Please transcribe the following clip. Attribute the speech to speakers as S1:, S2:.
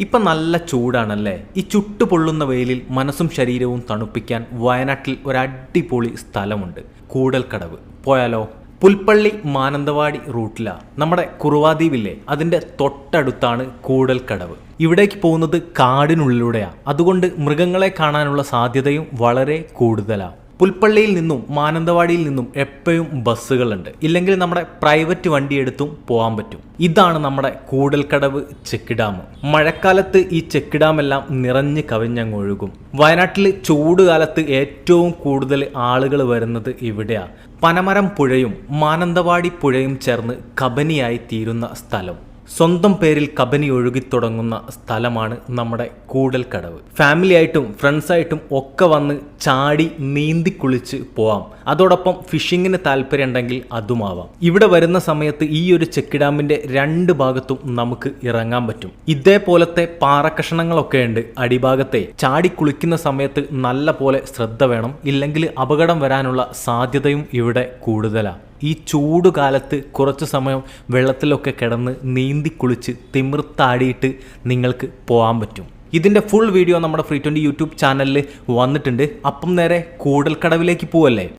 S1: ഇപ്പം നല്ല ചൂടാണല്ലേ? ഈ ചുട്ടു പൊള്ളുന്ന വെയിലിൽ മനസ്സും ശരീരവും തണുപ്പിക്കാൻ വയനാട്ടിൽ ഒരു അടിപൊളി സ്ഥലമുണ്ട്. കൂടൽക്കടവ്. പോയാലോ? പുൽപ്പള്ളി മാനന്തവാടി റൂട്ടിലാണ് നമ്മുടെ കുറുവാദ്വീപില്ലേ? അതിന്റെ തൊട്ടടുത്താണ് കൂടൽക്കടവ്. ഇവിടേക്ക് പോകുന്നത് കാടിനുള്ളിലൂടെയാണ് അതുകൊണ്ട് മൃഗങ്ങളെ കാണാനുള്ള സാധ്യതയും വളരെ കൂടുതലാണ് പുൽപ്പള്ളിയിൽ നിന്നും മാനന്തവാടിയിൽ നിന്നും എപ്പോഴും ബസ്സുകളുണ്ട്. ഇല്ലെങ്കിൽ നമ്മുടെ പ്രൈവറ്റ് വണ്ടി എടുത്തും പോകാൻ പറ്റും. ഇതാണ് നമ്മുടെ കൂടൽക്കടവ് ചെക്ക് ഡാം മഴക്കാലത്ത് ഈ ചെക്ക് ഡാം എല്ലാം നിറഞ്ഞ് കവിഞ്ഞങ്ങൊഴുകും വയനാട്ടിൽ ചൂട് കാലത്ത് ഏറ്റവും കൂടുതൽ ആളുകൾ വരുന്നത് ഇവിടെയാണ് പനമരം പുഴയും മാനന്തവാടി പുഴയും ചേർന്ന് കബനിയായി തീരുന്ന സ്ഥലം. സ്വന്തം പേരിൽ കബനി ഒഴുകിത്തുടങ്ങുന്ന സ്ഥലമാണ് നമ്മുടെ കൂടൽക്കടവ്. ഫാമിലി ആയിട്ടും ഫ്രണ്ട്സായിട്ടും ഒക്കെ വന്ന് ചാടി നീന്തി കുളിച്ച് പോവാം. അതോടൊപ്പം ഫിഷിങ്ങിന് താല്പര്യം ഉണ്ടെങ്കിൽ അതുമാവാം. ഇവിടെ വരുന്ന സമയത്ത് ഈ ഒരു ചെക്ക് രണ്ട് ഭാഗത്തും നമുക്ക് ഇറങ്ങാൻ പറ്റും. ഇതേപോലത്തെ പാറക്കഷണങ്ങളൊക്കെ ഉണ്ട് അടിഭാഗത്തെ. ചാടി കുളിക്കുന്ന സമയത്ത് നല്ല പോലെ ശ്രദ്ധ വേണം. ഇല്ലെങ്കിൽ അപകടം വരാനുള്ള സാധ്യതയും ഇവിടെ കൂടുതലാണ് ഈ ചൂട് കാലത്ത് കുറച്ച് സമയം വെള്ളത്തിലൊക്കെ കിടന്ന് നീന്തി കുളിച്ച് തിമിർത്താടിയിട്ട് നിങ്ങൾക്ക് പോകാൻ പറ്റും. ഇതിന്റെ ഫുൾ വീഡിയോ നമ്മുടെ ഫ്രീ ട്വന്റി യൂട്യൂബ് ചാനലിൽ വന്നിട്ടുണ്ട്. അപ്പം നേരെ കൂടൽക്കടവിലേക്ക് പോവല്ലേ?